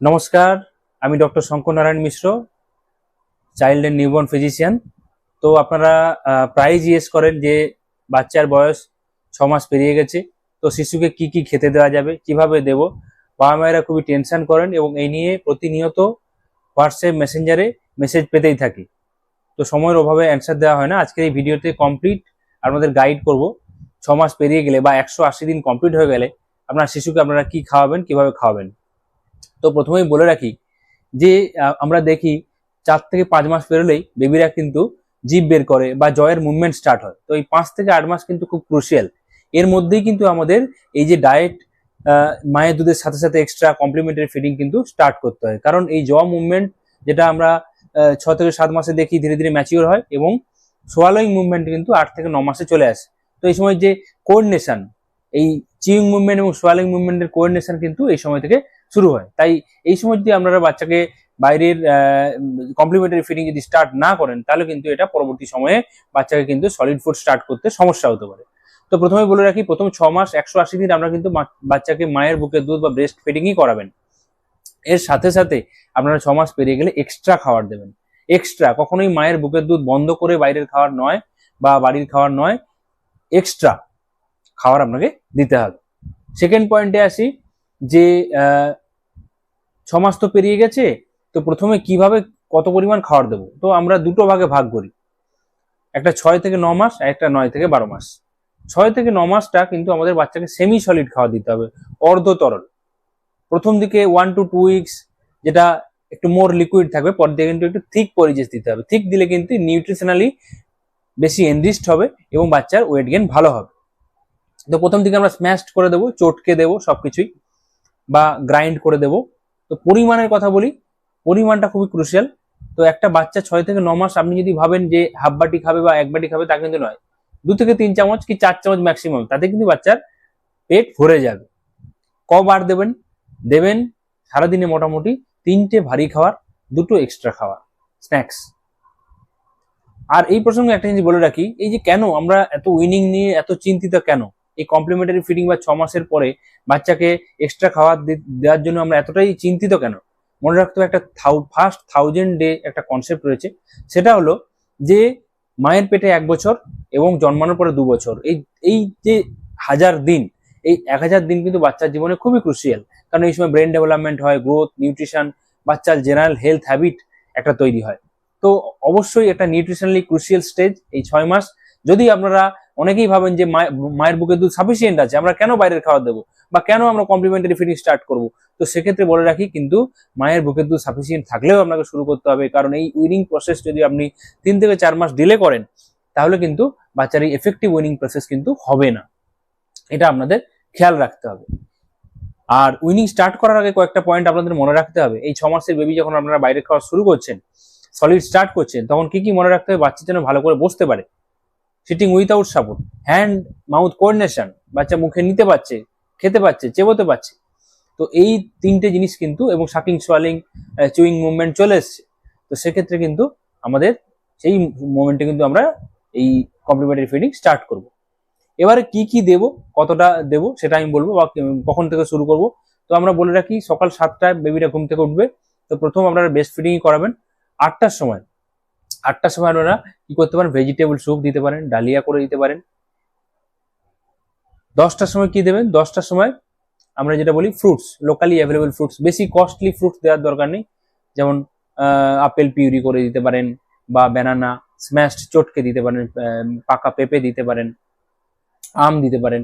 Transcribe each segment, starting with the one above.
নমস্কার আমি doctor Shankar Narayan Mishra child and newborn physician. তো আপনারা আহ, প্রায়ই জিজ্ঞেস করেন যে বাচ্চার বয়স ছ মাস পেরিয়ে গেছে তো শিশুকে কি কি খেতে দেওয়া যাবে কীভাবে দেব? বাবা মায়েরা খুবই টেনশন করেন এবং এই নিয়ে প্রতিনিয়ত হোয়াটসঅ্যাপ মেসেঞ্জারে মেসেজ পেতেই থাকি। তো সময়ের অভাবে অ্যান্সার দেওয়া হয় না। আজকের এই ভিডিওতে কমপ্লিট আপনাদের গাইড করব। ছ মাস পেরিয়ে গেলে বা একশো আশি দিন কমপ্লিট হয়ে গেলে আপনার শিশুকে আপনারা কি খাওয়াবেন কীভাবে খাওয়াবেন? তো প্রথমেই বলে রাখি যে আমরা দেখি চার থেকে পাঁচ মাস পেরোলেই বেবিরা কিন্তু জিভ বের করে বা জয়ের মুভমেন্ট স্টার্ট হয়। তো এই পাঁচ থেকে আট মাস কিন্তু খুব ক্রুশিয়াল এর মধ্যেই কিন্তু আমাদের এই যে ডায়েট মায়ের দুধের সাথে সাথে এক্সট্রা কমপ্লিমেন্টারি ফিডিং কিন্তু স্টার্ট করতে হয়। কারণ এই জ মুভমেন্ট যেটা আমরা ছ থেকে সাত মাসে দেখি ধীরে ধীরে ম্যাচিওর হয় এবং সোয়ালোয়িং মুভমেন্ট কিন্তু আট থেকে ন মাসে চলে আসে। তো এই সময় যে কোঅর্ডিনেশন এই চিউং মুভমেন্ট এবং সোয়ালোয়িং মুভমেন্টের কোঅর্ডিনেশন কিন্তু এই সময় থেকে শুরু হয়। তাই এই সময় যদি আপনারা বাচ্চাকে বাইরের কমপ্লিমেন্টারি ফিডিং যদি স্টার্ট না করেন, তাহলে কিন্তু এটা পরবর্তী সময়ে বাচ্চাকে কিন্তু সলিড ফুড স্টার্ট করতে সমস্যা হতে পারে। তো প্রথমে বলে রাখি, প্রথম ছ মাস, একশো আশি দিন আমরা কিন্তু বাচ্চাকে মায়ের বুকের দুধ বা ব্রেস্ট ফিডিংই করাবেন। এর সাথে সাথে আপনারা ছ মাস পেরিয়ে গেলে এক্সট্রা খাবার দেবেন। এক্সট্রা কখনোই মায়ের বুকের দুধ বন্ধ করে বাইরের খাবার নয় বা বাড়ির খাবার নয় এক্সট্রা খাবার আপনাকে দিতে হবে। সেকেন্ড পয়েন্টে আসি যে আহ, ছ মাস তো পেরিয়ে গেছে তো প্রথমে কীভাবে কত পরিমাণ খাবার দেবো? তো আমরা দুটো ভাগে ভাগ করি। একটা ছয় থেকে ন মাস আর একটা নয় থেকে বারো মাস। ছয় থেকে ন মাসটা কিন্তু আমাদের বাচ্চাকে সেমি সলিড খাওয়া দিতে হবে অর্ধ তরল প্রথম দিকে ওয়ান টু টু উইকস যেটা একটু মোর লিকুইড থাকবে পর দিকে কিন্তু একটু থিক পরিজেস দিতে হবে। থিক দিলে কিন্তু নিউট্রিশনালি বেশি এনরিচড হবে এবং বাচ্চার ওয়েট গেন ভালো হবে। তো প্রথম দিকে আমরা স্ম্যাশড করে দেবো চটকে দেবো সবকিছুই। বা গ্রাইন্ড করে দেবো। তো পরিমাণের কথা বলি, পরিমাণটা খুবই ক্রুশিয়াল তো একটা বাচ্চা ছয় থেকে ন মাস, আপনি যদি ভাবেন যে হাফ বাটি খাবে বা এক বাটি খাবে, তা কিন্তু নয়। দু থেকে তিন চামচ কি চার চামচ ম্যাক্সিমাম তাতে কিন্তু বাচ্চার পেট ভরে যাবে। কবার দেবেন দেবেন সারাদিনে মোটামুটি তিনটে ভারী খাবার দুটো এক্সট্রা খাবার স্ন্যাক্স আর এই প্রসঙ্গে একটা জিনিস বলে রাখি, এই যে কেন আমরা এত উইনিং নিয়ে, এত চিন্তিত কেন? এই কমপ্লিমেন্টারি ফিডিং বা ছ মাসের পরে বাচ্চাকে এক্সট্রা খাবার দেওয়ার জন্য আমরা এতটাই চিন্তিত কেন? মনে রাখতে হবে একটা ফার্স্ট থাউজেন্ড ডে একটা কনসেপ্ট রয়েছে। সেটা হলো যে মায়ের পেটে এক বছর এবং জন্মানোর পরে দু বছর। এই এই যে হাজার দিন, এই এক হাজার দিন কিন্তু বাচ্চার জীবনে খুবই ক্রুশিয়াল কারণ এই সময় ব্রেন ডেভেলপমেন্ট হয় গ্রোথ নিউট্রিশন বাচ্চার জেনারেল হেলথ হ্যাবিট একটা তৈরি হয়। তো অবশ্যই একটা নিউট্রিশনালি ক্রুশিয়াল স্টেজ এই ছয় মাস। যদি আপনারা অনেকেই ভাবেন যে মায়ে- মায়ের বুকে দুধ সাফিসিয়েন্ট আছে, আমরা কেন বাইরের খাবার দেবো? বা কেন আমরা কমপ্লিমেন্টারি ফিডিং স্টার্ট করব? তো সেক্ষেত্রে বলে রাখি কিন্তু মায়ের বুকের দুধ সাফিসিয়েন্ট থাকলেও আপনাকে শুরু করতে হবে, কারণ এই উইনিং প্রসেস যদি আপনি তিন থেকে চার মাস ডিলে করেন, তাহলে কিন্তু বাচ্চার এই এফেক্টিভ উইনিং প্রসেস কিন্তু হবে না। এটা আপনাদের খেয়াল রাখতে হবে। আর উইনিং স্টার্ট করার আগে কয়েকটা পয়েন্ট আপনাদের মনে রাখতে হবে। এই ছ মাসের বেবি যখন আপনারা বাইরে খাওয়া শুরু করছেন সলিড স্টার্ট করছেন, তখন কি কি মনে রাখতে হবে? বাচ্চা যেন ভালো করে বসতে পারে। Sitting without support hand mouth coordination বাচ্চা মুখে নিতে পারছে, খেতে পারছে, চেবোতে পারছে। তো এই তিনটে জিনিস কিন্তু, এবং শাকিং সোয়ালিং চুইং মুভমেন্ট চলে এসছে। তো সেক্ষেত্রে কিন্তু আমাদের সেই মুভমেন্টে কিন্তু আমরা এই কমপ্লিমেন্টারি ফিডিং স্টার্ট করব। এবারে কি কি দেব, কতটা দেব, সেটা আমি বলব বা কখন থেকে শুরু করব। তো আমরা বলে রাখি, সকাল সাতটায় বেবিটা ঘুম থেকে উঠবে। তো প্রথম আপনারা বেস্ট ফিডিংই করাবেন। আটটার সময় আটটার সময় আপনারা কি করতে পারেন? ভেজিটেবল স্যুপ দিতে পারেন, ডালিয়া করে দিতে পারেন। দশটার সময় কি দেবেন? দশটার সময় আমরা যেটা বলি ফ্রুটস লোকালি অ্যাভেলেবল ফ্রুটস বেশি কস্টলি ফ্রুটস দেওয়ার দরকার নেই। যেমন আপেল পিউরি করে দিতে পারেন বা ব্যানানা স্ম্যাশড চটকে দিতে পারেন পাকা পেঁপে দিতে পারেন, আম দিতে পারেন।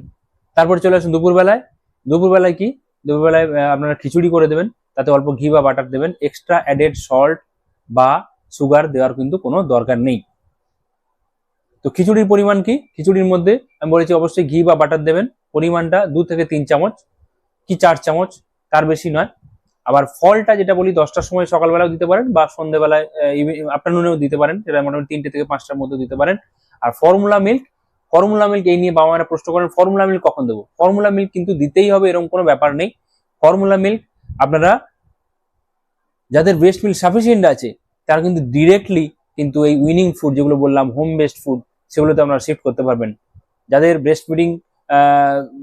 তারপর চলে আসুন দুপুরবেলায়। দুপুরবেলায় কি? দুপুরবেলায় আপনারা খিচুড়ি করে দেবেন। তাতে অল্প ঘি বা বাটার দেবেন। এক্সট্রা অ্যাডেড সল্ট বা সুগার দেওয়ার কিন্তু কোনো দরকার নেই। তো খিচুড়ির পরিমাণ কি? খিচুড়ির মধ্যে আমি বলেছি অবশ্যই ঘি বা বাটার দেবেন। পরিমাণটা দু থেকে তিন চামচ কি চার চামচ, তার বেশি নয়। আবার ফলটা যেটা বলি, দশটার সময় সকালবেলাও দিতে পারেন বা সন্ধ্যেবেলায় আফটারনুনেও দিতে পারেন। সেটা মোটামুটি তিনটে থেকে পাঁচটার মধ্যে দিতে পারেন। আর ফর্মুলা মিল্ক ফর্মুলা মিল্ক এই নিয়ে বাবা মারা প্রশ্ন করেন ফর্মুলা মিল্ক কখন দেবো? ফর্মুলা মিল্ক কিন্তু দিতেই হবে, এরকম কোনো ব্যাপার নেই। ফর্মুলা মিল্ক আপনারা, যাদের ব্রেস্ট মিল্ক সাফিসিয়েন্ট আছে তারা কিন্তু ডিরেক্টলি কিন্তু এই উইনিং ফুড যেগুলো বললাম হোম বেস্ট ফুড সেগুলোতে আপনারা শিফট করতে পারবেন। যাদের ব্রেস্ট ফিডিং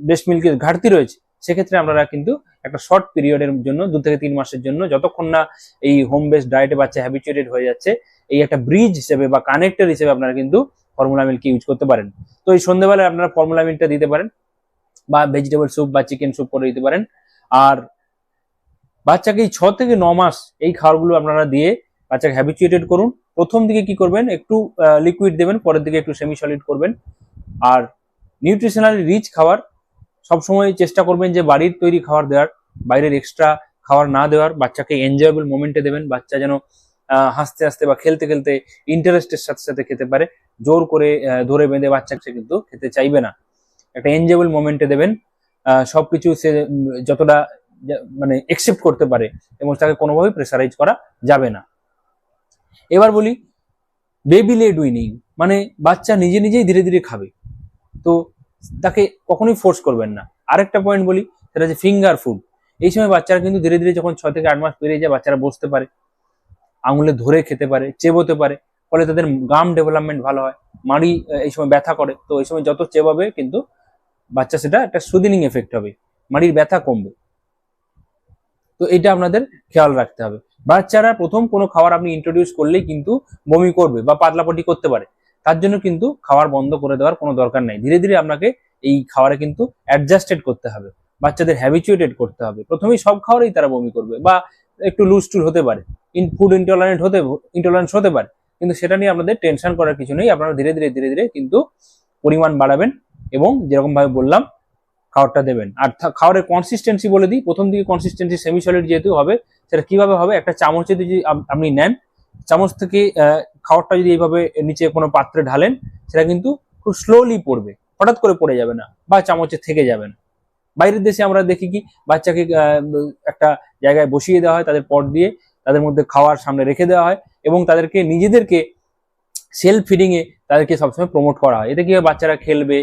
ব্রেস্ট মিল্কের ঘাটতি রয়েছে, সেক্ষেত্রে আপনারা কিন্তু একটা শর্ট পিরিয়ডের জন্য, দু থেকে তিন মাসের জন্য, যতক্ষণ না এই হোম বেস ডায়েটে বাচ্চা হ্যাবিচুয়েটেড হয়ে যাচ্ছে, এই একটা ব্রিজ হিসেবে বা কানেক্টর হিসেবে আপনারা কিন্তু ফর্মুলা মিল্ক ইউজ করতে পারেন। তো এই সন্ধ্যেবেলায় আপনারা ফর্মুলা মিল্কটা দিতে পারেন, বা ভেজিটেবল স্যুপ বা চিকেন স্যুপ করে দিতে পারেন। আর বাচ্চাকে এই ছ থেকে ন মাস এই খাবারগুলো আপনারা দিয়ে বাচ্চাকে হ্যাবিচুয়েটেড করুন। প্রথম দিকে কি করবেন? একটু লিকুইড দেবেন পরের দিকে একটু সেমি সলিড করবেন। আর নিউট্রিশনালি রিচ খাবার সবসময় চেষ্টা করবেন যে বাড়ির তৈরি খাবার দেওয়ার বাইরের এক্সট্রা খাবার না দেওয়ার বাচ্চাকে এনজয়েবল মোমেন্টে দেবেন বাচ্চা যেন হাসতে হাসতে বা খেলতে খেলতে ইন্টারেস্টের সাথে সাথে খেতে পারে। জোর করে ধরে বেঁধে বাচ্চাকে কিন্তু খেতে চাইবে না। একটা এনজয়েবল মোমেন্টে দেবেন। আহ, সবকিছু সে যতটা মানে একসেপ্ট করতে পারে এবং তাকে কোনোভাবেই প্রেসারাইজ করা যাবে না। এবার বলি বেবি লেড উইনিং মানে বাচ্চা নিজে নিজেই ধীরে ধীরে খাবে। তো তাকে কখনোই ফোর্স করবেন না। আরেকটা পয়েন্ট বলি, সেটা হচ্ছে ফিঙ্গার ফুড এই সময় বাচ্চারা কিন্তু ধীরে ধীরে যখন ছ থেকে আট মাস পেরিয়ে যায়, বাচ্চারা বসতে পারে, আঙুলে ধরে খেতে পারে, চেবোতে পারে, ফলে তাদের গাম ডেভেলপমেন্ট ভালো হয়, মাড়ি এই সময় ব্যথা করে। তো এই সময় যত চেবাবে কিন্তু বাচ্চা সেটা একটা সুদিনিং এফেক্ট হবে, মাড়ির ব্যথা কমবে। তো এটা আপনাদের খেয়াল রাখতে হবে। বাচ্চারা প্রথম কোনো খাবার আপনি ইন্ট্রোডিউস করলেই কিন্তু বমি করবে বা পাতলাপটি করতে পারে। তার জন্য কিন্তু খাবার বন্ধ করে দেওয়ার কোনো দরকার নাই। ধীরে ধীরে আপনাকে এই খাবারে কিন্তু অ্যাডজাস্টেড করতে হবে। বাচ্চাদের হ্যাবিচুয়েটেড করতে হবে। প্রথমেই সব খাবারেই তারা বমি করবে বা একটু লুজ টুল হতে পারে। ইন ফুড ইন্টলারেন্ট হতে ইন্টলারেন্স হতে পারে। কিন্তু সেটা নিয়ে আপনাদের টেনশন করার কিছু নেই। আপনারা ধীরে ধীরে ধীরে ধীরে কিন্তু পরিমাণ বাড়াবেন এবং যেরকম ভাবে বললাম, খাবারটা দেবেন। আর খাবারের কনসিস্টেন্সি বলে দিই। প্রথম দিকে কনসিস্টেন্সি সেমি সলিড যেহেতু হবে সেটা কীভাবে হবে? একটা চামচে যদি আপনি নেন, চামচ থেকে খাবারটা যদি এইভাবে নিচে কোনো পাত্রে ঢালেন, সেটা কিন্তু খুব স্লোলি পড়বে। হঠাৎ করে পড়ে যাবে না বা চামচে থেকে যাবে না। বাইরের দেশে আমরা দেখি কি, বাচ্চাকে একটা জায়গায় বসিয়ে দেওয়া হয়, তাদের পট দিয়ে তাদের মধ্যে খাওয়ার সামনে রেখে দেওয়া হয় এবং তাদেরকে, নিজেদেরকে সেলফ ফিডিং এ তাদেরকে সবসময় প্রমোট করা হয়। এতে কি বাচ্চারা খেলবে,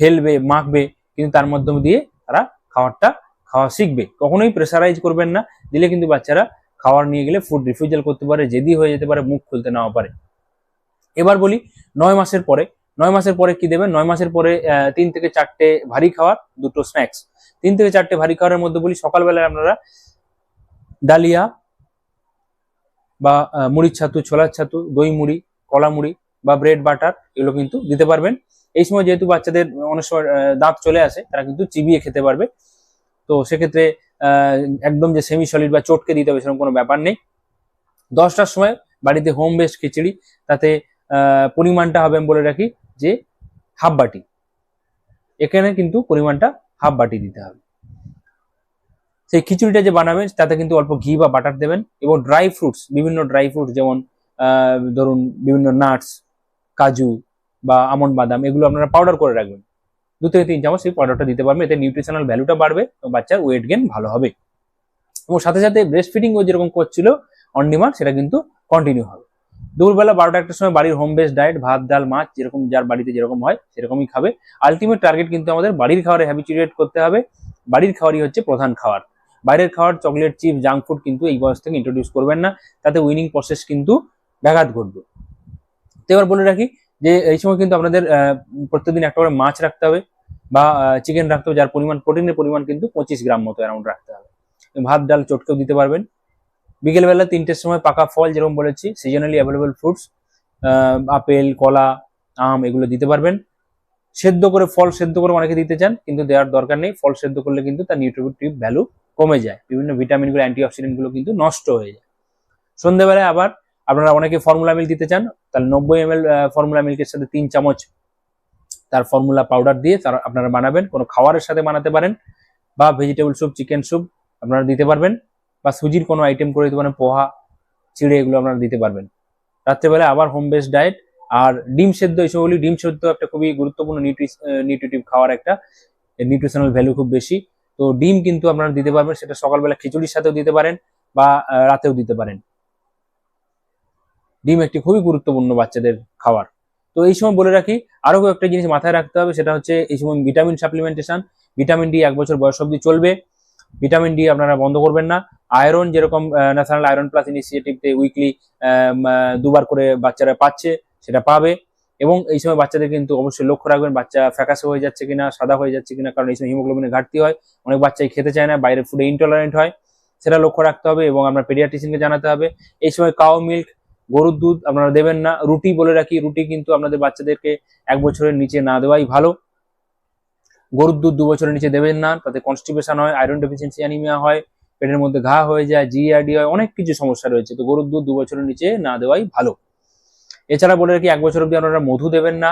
ফেলবে, মাখবে, কিন্তু তার মাধ্যম দিয়ে তারা খাবারটা খাওয়া শিখবে। কখনোই প্রেসারাইজ করবেন না। দিলে কিন্তু বাচ্চারা খাওয়ার নিয়ে গেলে ফুড রিফিউজাল করতে পারে, জেদি হয়ে যেতে পারে, মুখ খুলতে নাও পারে। এবার বলি, নয় মাসের পরে, নয় মাসের পরে কি দেবেন? নয় মাসের পরে তিন থেকে চারটে ভারী খাওয়ার, দুটো স্ন্যাক্স তিন থেকে চারটে ভারী খাবারের মধ্যে বলি, সকালবেলায় আপনারা ডালিয়া বা মুড়ির ছাতু, ছোলার ছাতু, দই মুড়ি, কলা মুড়ি বা ব্রেড বাটার এগুলো কিন্তু দিতে পারবেন। এই সময় যেহেতু বাচ্চাদের অনেক সময় দাঁত চলে আসে, তারা কিন্তু চিবিয়ে খেতে পারবে। তো সেক্ষেত্রে একদম যে সেমি সলিড বা চটকে দিতে হবে সেরকম কোনো ব্যাপার নেই। দশটার সময় বাড়িতে হোম বেস্ট খিচুড়ি, তাতে পরিমাণটা হবে আমি বলে রাখি যে হাফ বাটি। এখানে কিন্তু পরিমাণটা হাফ বাটি দিতে হবে। সেই খিচুড়িটা যে বানাবেন, তাতে কিন্তু অল্প ঘি বা বাটার দেবেন এবং ড্রাই ফ্রুটস বিভিন্ন ড্রাই ফ্রুটস যেমন ধরুন বিভিন্ন নাটস কাজু বা আমন্ড বাদাম, এগুলো আপনারা পাউডার করে রাখবেন। দু থেকে তিন চামচ সেই পাউডারটা দিতে পারবেন এতে নিউট্রিশনাল ভ্যালুটা বাড়বে এবং বাচ্চার ওয়েট গেন ভালো হবে। এবং সাথে সাথে ব্রেস্ট ফিডিং ও যেরকম করছিল অন ডিমান্ড সেটা কিন্তু কন্টিনিউ হবে। দুপুরবেলা বারোটা একটার সময় বাড়ির হোম বেস ডায়েট ভাত, ডাল, মাছ, যেরকম যার বাড়িতে যেরকম হয়, সেরকমই খাবে। আলটিমেট টার্গেট কিন্তু আমাদের বাড়ির খাবারে হ্যাবিচুয়েট করতে হবে। বাড়ির খাবারই হচ্ছে প্রধান খাবার। বাইরের খাবার চকলেট চিপ জাঙ্ক ফুড কিন্তু এই বয়স থেকে ইন্ট্রোডিউস করবেন না। তাতে উইনিং প্রসেস কিন্তু ব্যাঘাত ঘটবে। তো এবার বলে রাখি যে এই সময় কিন্তু আপনাদের প্রত্যেকদিন একটা করে মাছ রাখতে হবে বা চিকেন রাখতে হবে, যার পরিমাণ, প্রোটিনের পরিমাণ কিন্তু পঁচিশ গ্রাম মতো অ্যারাউন্ড রাখতে হবে। ভাত, ডাল, চটকেও দিতে পারবেন। বিকেলবেলা তিনটের সময় পাকা ফল যেরকম বলেছি সিজনালি অ্যাভেলেবল ফ্রুটস আপেল, কলা, আম, এগুলো দিতে পারবেন। সেদ্ধ করে, ফল সেদ্ধ করে অনেকে দিতে চান, কিন্তু দেওয়ার দরকার নেই। ফল সেদ্ধ করলে কিন্তু তার নিউট্রিটিভ ভ্যালু কমে যায়। বিভিন্ন ভিটামিনগুলো অ্যান্টিঅক্সিডেন্টগুলো কিন্তু নষ্ট হয়ে যায়। সন্ধ্যেবেলায় আবার আপনারা অনেকে ফর্মুলা মিল্ক দিতে চান, তাহলে নব্বই এম ফর্মুলা মিল্কের সাথে তিন চামচ তার ফর্মুলা পাউডার দিয়ে তার আপনারা বানাবেন, কোনো খাবারের সাথে বানাতে পারেন, বা ভেজিটেবল স্যুপ চিকেন স্যুপ আপনারা দিতে পারবেন, বা সুজির কোনো আইটেম করে দিতে পারেন, পোহা, চিড়ে এগুলো আপনারা দিতে পারবেন। রাত্রেবেলা আবার হোম বেস ডায়েট আর ডিম সেদ্ধ এইসব বলি, ডিম সেদ্ধ একটা খুবই গুরুত্বপূর্ণ নিউট্রিটিভ খাওয়ার একটা নিউট্রিশনাল ভ্যালু খুব বেশি। তো ডিম কিন্তু আপনারা দিতে পারবেন, সেটা সকালবেলা খিচুড়ির সাথেও দিতে পারেন, বা রাতেও দিতে পারেন। ডিম একটি খুবই গুরুত্বপূর্ণ বাচ্চাদের খাবার। তো এই সময় বলে রাখি, আরও একটা জিনিস মাথায় রাখতে হবে, সেটা হচ্ছে এই সময় ভিটামিন সাপ্লিমেন্টেশন। ভিটামিন ডি এক বছর বয়স অবধি চলবে। ভিটামিন ডি আপনারা বন্ধ করবেন না। আয়রন যেরকম ন্যাশনাল আয়রন প্লাস ইনিশিয়েটিভতে উইকলি দুবার করে বাচ্চারা পাচ্ছে, সেটা পাবে। এবং এই সময় বাচ্চাদের কিন্তু অবশ্যই লক্ষ্য রাখবেন, বাচ্চা ফ্যাকাসে হয়ে যাচ্ছে কিনা, সাদা হয়ে যাচ্ছে কিনা, কারণ এই সময় হিমোগ্লোবিনের ঘাটতি হয়। অনেক বাচ্চাই খেতে চায় না, বাইরের ফুডে ইনটলারেন্ট হয়। সেটা লক্ষ্য রাখতে হবে এবং আপনার পেডিয়াট্রিশিয়ানকে জানাতে হবে। এই সময় কাউ মিল্ক গরুর দুধ আপনারা দেবেন না। রুটি বলে রাখি, রুটি কিন্তু আপনাদের বাচ্চাদেরকে এক বছরের নিচে না দেওয়াই ভালো। গরুর দুধ দু বছরের নিচে দেবেন না, তাতে কনস্টিপেশন হয় আয়রন ডেফিসিয়েন্সি অ্যানিমিয়া হয়, পেটের মধ্যে ঘা হয়ে যায় জিআরডি হয়, অনেক কিছু সমস্যা রয়েছে। তো গরুর দুধ দু বছরের নিচে না দেওয়াই ভালো। এছাড়া বলে রাখি, এক বছর অব্দি আপনারা মধু দেবেন না।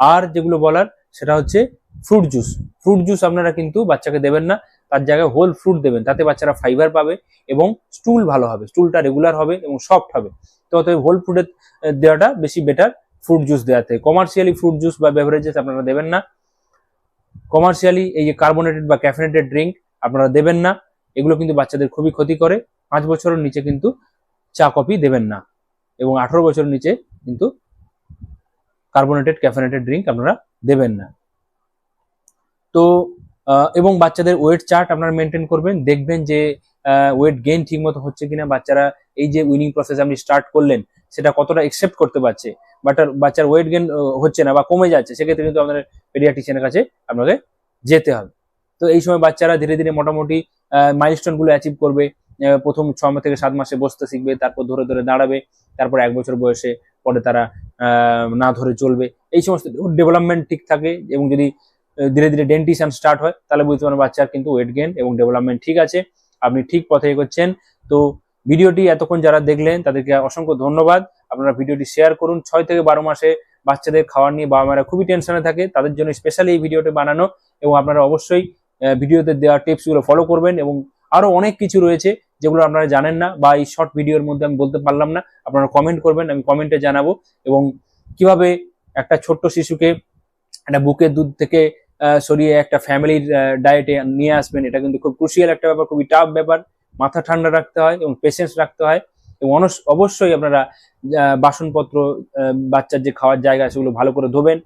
আর যেগুলো বলার, সেটা হচ্ছে ফ্রুট জুস ফ্রুট জুস আপনারা কিন্তু বাচ্চাকে দেবেন না। তার জায়গায় হোল ফ্রুট দেবেন। তাতে বাচ্চারা ফাইবার পাবে এবং স্টুল ভালো হবে। স্টুলটা রেগুলার হবে এবং সফট হবে। তো অতএব হোল ফ্রুটের দেওয়াটা বেশি বেটার ফ্রুট জুস দেওয়াতে। কমার্শিয়ালি ফ্রুট জুস বা বেভারেজেস আপনারা দেবেন না। কমার্শিয়ালি এই যে কার্বোনেটেড বা ক্যাফিনেটেড ড্রিঙ্ক আপনারা দেবেন না। এগুলো কিন্তু বাচ্চাদের খুবই ক্ষতি করে। পাঁচ বছরের নিচে কিন্তু চা, কফি দেবেন না। এবং আঠারো বছরের নিচে কিন্তু কার্বোনেটেড ক্যাফিনেটেড ড্রিঙ্ক আপনারা দেবেন না। তো এবং বাচ্চাদের ওয়েট চার্ট আপনারা মেনটেন করবেন, দেখবেন যে ওয়েট গেইন ঠিক মতো হচ্ছে কিনা, বাচ্চারা এই যে উইনিং প্রসেস আপনি স্টার্ট করলেন, সেটা কতটা একসেপ্ট করতে পারছে বাট বাচ্চার ওয়েট গেইন হচ্ছে না বা কমে যাচ্ছে, সেক্ষেত্রে কিন্তু আপনাদের পেডিয়াট্রিশিয়ানের কাছে আপনাকে যেতে হবে। তো এই সময় বাচ্চারা ধীরে ধীরে মোটামুটি মাইলস্টোনগুলো অ্যাচিভ করবে প্রথম ছ মাস থেকে সাত মাসে বসতে শিখবে, তারপর ধরে ধরে দাঁড়াবে, তারপর এক বছর বয়সে পরে তারা না ধরে চলবে, এই সমস্ত ডেভেলপমেন্ট ঠিক থাকে এবং যদি ধীরে ধীরে ডেন্টিশন স্টার্ট হয়, তাহলে বুঝতে পারবেন বাচ্চার কিন্তু ওয়েট গেইন এবং ডেভেলপমেন্ট ঠিক আছে। আপনি ঠিক পথে এগোচ্ছেন। তো ভিডিওটি এতক্ষণ যারা দেখলেন, তাদেরকে অসংখ্য ধন্যবাদ। আপনারা ভিডিওটি শেয়ার করুন। ছয় থেকে বারো মাসে বাচ্চাদের খাওয়ার নিয়ে বাবা মারা খুবই টেনশনে থাকে। তাদের জন্য স্পেশালি এই ভিডিওটি বানানো এবং আপনারা অবশ্যই ভিডিওতে দেওয়া টিপসগুলো ফলো করবেন এবং আরও অনেক কিছু রয়েছে যেগুলো আপনারা জানেন না বা এই শর্ট ভিডিওর মধ্যে আমি বলতে পারলাম না। আপনারা কমেন্ট করবেন, আমি কমেন্টে জানাব। এবং কীভাবে একটা ছোট্ট শিশুকে একটা বুকের দুধ থেকে সরিয়ে একটা ফ্যামিলির ডায়েটে নিয়ে আসবেন। এটা কিন্তু খুব ক্রুশিয়াল একটা ব্যাপার, খুবই টাফ ব্যাপার। মাথা ঠান্ডা রাখতে হয় এবং পেশেন্স রাখতে হয়। এবং অবশ্যই আপনারা বাসনপত্র বাচ্চার যে খাওয়ার জায়গা সেগুলো ভালো করে ধোবেন।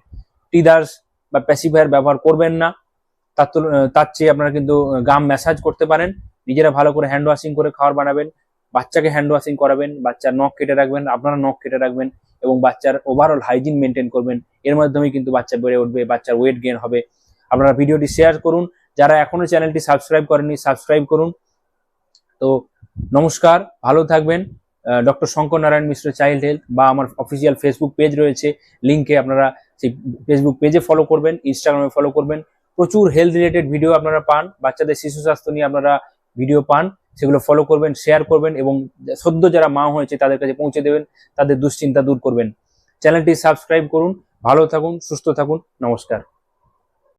টিদার্স বা প্যাসিফায়ার ব্যবহার করবেন না। তার তার চেয়ে আপনারা কিন্তু গাম ম্যাসাজ করতে পারেন। নিজেরা ভালো করে হ্যান্ড ওয়াশিং করে খাবার বানাবেন। বাচ্চাকে হ্যান্ড ওয়াশিং করাবেন, বাচ্চার নখ কেটে রাখবেন, আপনারা নখ কেটে রাখবেন এবং বাচ্চার ওভারঅল হাইজিন মেনটেন করবেন। এর মাধ্যমে কিন্তু বাচ্চা বেড়ে উঠবে, বাচ্চার ওয়েট গেন হবে। আপনারা ভিডিওটি শেয়ার করুন। যারা এখনও চ্যানেলটি সাবস্ক্রাইব করেননি সাবস্ক্রাইব করুন। তো নমস্কার, ভালো থাকবেন। Doctor Shankar Narayan Mishra child health বা আমার অফিসিয়াল ফেসবুক পেজ রয়েছে। লিঙ্কে আপনারা সেই ফেসবুক পেজে ফলো করবেন ইনস্টাগ্রামে ফলো করবেন। প্রচুর হেলথ রিলেটেড ভিডিও আপনারা পান। বাচ্চাদের শিশু স্বাস্থ্য নিয়ে আপনারা ভিডিও পান, সেগুলো ফলো করবেন শেয়ার করবেন এবং সদ্য যারা মা হয়েছে তাদের কাছে পৌঁছে দেবেন, তাদের দুশ্চিন্তা দূর করবেন। চ্যানেলটি সাবস্ক্রাইব করুন, ভালো থাকুন, সুস্থ থাকুন, নমস্কার।